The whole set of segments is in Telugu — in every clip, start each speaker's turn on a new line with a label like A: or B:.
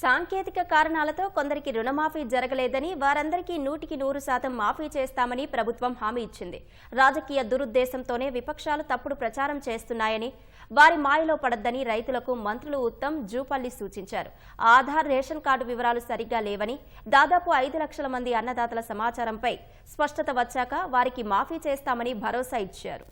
A: సాంకేతిక కారణాలతో కొందరికి రుణమాఫీ జరగలేదని వారందరికీ నూటికి నూరు శాతం మాఫీ చేస్తామని ప్రభుత్వం హామీ ఇచ్చింది. రాజకీయ దురుద్దేశంతోనే విపక్షాలు తప్పుడు ప్రచారం చేస్తున్నాయని వారి మాయలో పడద్దని రైతులకు మంత్రులు ఉత్తమ్ జూపల్లి సూచించారు. ఆధార్ రేషన్ కార్డు వివరాలు సరిగ్గా లేవని దాదాపు ఐదు లక్షల మంది అన్నదాతల సమాచారంపై స్పష్టత వచ్చాక వారికి మాఫీ చేస్తామని భరోసా ఇచ్చారు.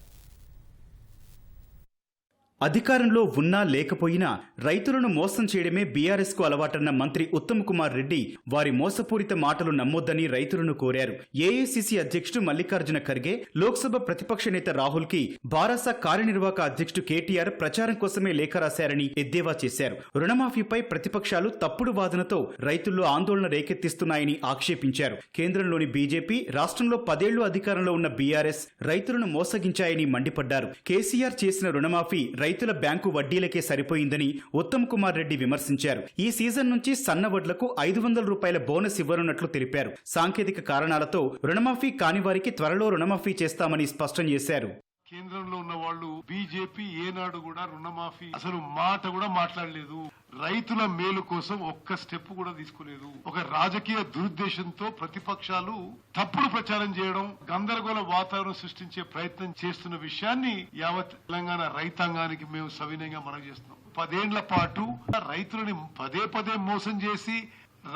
B: అధికారంలో ఉన్నా లేకపోయినా రైతులను మోసం చేయడమే బీఆర్ఎస్కు అలవాటన్న మంత్రి ఉత్తమ్ కుమార్ రెడ్డి వారి మోసపూరిత మాటలు నమ్మొద్దని రైతులను కోరారు. ఏఐసిసి అధ్యక్షుడు మల్లికార్జున ఖర్గే లోక్సభ ప్రతిపక్ష నేత రాహుల్కి బారాస కార్యనిర్వాహక అధ్యక్షుడు కేటీఆర్ ప్రచారం కోసమే లేఖ రాశారని ఎద్దేవా చేశారు. రుణమాఫీపై ప్రతిపక్షాలు తప్పుడు వాదనతో రైతుల్లో ఆందోళన రేకెత్తిస్తున్నాయని ఆక్షేపించారు. కేంద్రంలోని బీజేపీ రాష్ట్రంలో పదేళ్ళు అధికారంలో ఉన్న బీఆర్ఎస్ రైతులను మోసగించాయని మండిపడ్డారు. కేసీఆర్ చేసిన రుణమాఫీ రైతుల బ్యాంకు వడ్డీలకే సరిపోయిందని ఉత్తమ్ కుమార్ రెడ్డి విమర్శించారు. ఈ సీజన్ నుంచి సన్న వడ్లకు ఐదు వందల రూపాయల బోనస్ ఇవ్వనున్నట్లు తెలిపారు. సాంకేతిక కారణాలతో రుణమాఫీ కాని వారికి త్వరలో రుణమాఫీ చేస్తామని స్పష్టం చేశారు.
C: కేంద్రంలో ఉన్న వాళ్ళు బీజేపీ ఏనాడు కూడా రుణమాఫీ అసలు మాట కూడా మాట్లాడలేదు. రైతుల మేలు కోసం ఒక్క స్టెప్ కూడా తీసుకోలేదు. ఒక రాజకీయ దురుద్దేశంతో ప్రతిపక్షాలు తప్పుడు ప్రచారం చేయడం గందరగోళ వాతావరణం సృష్టించే ప్రయత్నం చేస్తున్న విషయాన్ని యావత్ తెలంగాణ రైతాంగానికి మేము సవినయంగా మనం చేస్తున్నాం. పదేండ్ల పాటు రైతులని పదే పదే మోసం చేసి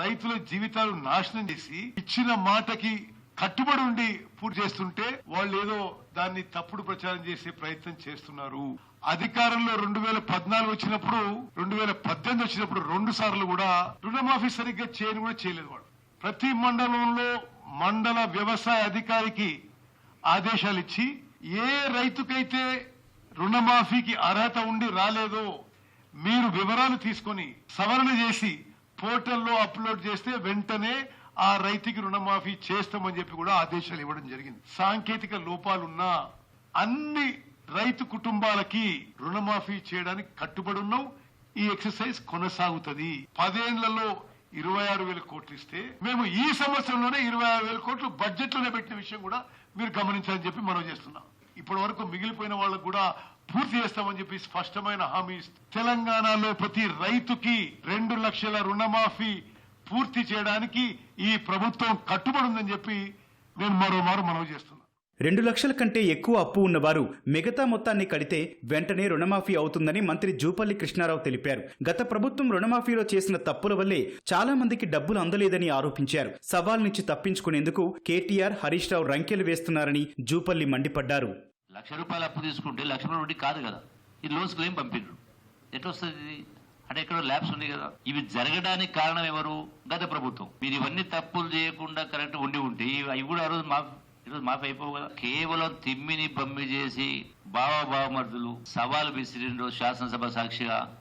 C: రైతుల జీవితాలు నాశనం చేసి ఇచ్చిన మాటకి కట్టుబడి ఉండి పూర్తి చేస్తుంటే వాళ్ళు ఏదో దాన్ని తప్పుడు ప్రచారం చేసే ప్రయత్నం చేస్తున్నారు. అధికారంలో రెండు వేల పద్నాలుగు వచ్చినప్పుడు రెండు వేల పద్దెనిమిది వచ్చినప్పుడు రెండు సార్లు కూడా రుణమాఫీ సరిగ్గా చేయని కూడా చేయలేదు వాడు. ప్రతి మండలంలో మండల వ్యవసాయ అధికారికి ఆదేశాలు ఇచ్చి ఏ రైతుకైతే రుణమాఫీకి అర్హత ఉండి రాలేదో మీరు వివరాలు తీసుకొని సవరణ చేసి పోర్టల్లో అప్లోడ్ చేస్తే వెంటనే ఆ రైతుకి రుణమాఫీ చేస్తామని చెప్పి కూడా ఆదేశాలు ఇవ్వడం జరిగింది. సాంకేతిక లోపాలున్నా అన్ని రైతు కుటుంబాలకి రుణమాఫీ చేయడానికి కట్టుబడి ఉన్నాం ఈ ఎక్సర్సైజ్ కొనసాగుతుంది. పదేళ్ళలో ఇరవై ఆరు వేల కోట్లు ఇస్తే మేము ఈ సంవత్సరంలోనే ఇరవై ఆరు వేల కోట్లు బడ్జెట్లోనే పెట్టిన విషయం కూడా మీరు గమనించాలని చెప్పి మనం చేస్తున్నాం. ఇప్పటి వరకు మిగిలిపోయిన వాళ్ళకు కూడా పూర్తి చేస్తామని చెప్పి స్పష్టమైన హామీ తెలంగాణలో ప్రతి రైతుకి రెండు లక్షల రుణమాఫీ పూర్తి చేయడానికి ఈ ప్రభుత్వం కట్టుబడి ఉందని చెప్పి నేను మరోమారు మనవి చేస్తున్నాను
B: రెండు లక్షల కంటే ఎక్కువ అప్పు ఉన్నవారు మిగతా మొత్తాన్ని కడితే వెంటనే రుణమాఫీ అవుతుందని మంత్రి జూపల్లి కృష్ణారావు తెలిపారు. గత ప్రభుత్వం రుణమాఫీలో చేసిన తప్పుల వల్లే చాలా మందికి డబ్బులు అందలేదని ఆరోపించారు. సవాల్ నుంచి తప్పించుకునేందుకు కేటీఆర్ హరీష్ రావు రంకెలు వేస్తున్నారని జూపల్లి మండిపడ్డారు.
D: లక్ష రూపాయలు అప్పు తీసుకుంటే లక్ష రూపాయలు కాదు కదా. ఇది లోన్స్ క్లెయిమ్ పంపిండ్రు. ఎట్లా వస్తుంది అంటే ఎక్కడో ల్యాబ్స్ ఉంది కదా. ఇవి జరగడానికి కారణం ఎవరు? గత ప్రభుత్వం. మీరు ఇవన్నీ తప్పులు చేయకుండా కరెక్ట్ ఉండి ఉంటే ఇవి- అవి కూడా ఆ రోజు మాకు ఈరోజు మాఫీ అయిపోవు కదా. కేవలం తిమ్మిని బమ్మి చేసి బావ బావమర్దులు సవాలు విసిరిండ్రు శాసనసభ సాక్షిగా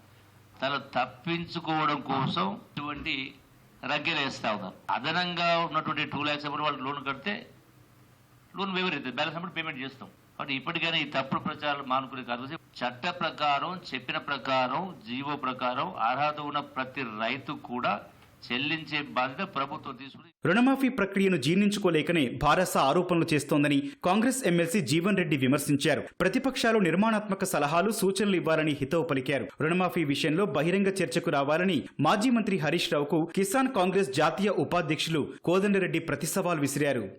D: తన తప్పించుకోవడం కోసం ఇటువంటి రగ్గెలేస్తా ఉన్నారు అదనంగా ఉన్నటువంటి టూ ల్యాక్స్ అమౌంట్ వాళ్ళు లోన్ కడితే లోన్ వివరిద్దాం. బ్యాలెన్స్ అమౌంట్ పేమెంట్ చేస్తాం. కాబట్టి ఇప్పటికైనా ఈ తప్పుడు ప్రచారాలు మానుకునే కాదు. చట్ట ప్రకారం చెప్పిన ప్రకారం జీవో ప్రకారం అర్హత ఉన్న ప్రతి రైతు కూడా చెల్లించే బాధ్యత ప్రభుత్వం తీసుకుని
B: రుణమాఫీ ప్రక్రియను జీర్ణించుకోలేకనే భారస ఆరోపణలు చేస్తోందని కాంగ్రెస్ ఎమ్మెల్సీ జీవన్ రెడ్డి విమర్శించారు. ప్రతిపక్షాలు నిర్మాణాత్మక సలహాలు సూచనలు ఇవ్వాలని హితవు పలికారు. రుణమాఫీ విషయంలో బహిరంగ చర్చకు రావాలని మాజీ మంత్రి హరీష్ రావుకు కిసాన్ కాంగ్రెస్ జాతీయ ఉపాధ్యక్షులు కోదండరెడ్డి ప్రతి సవాల్ విసిరారు.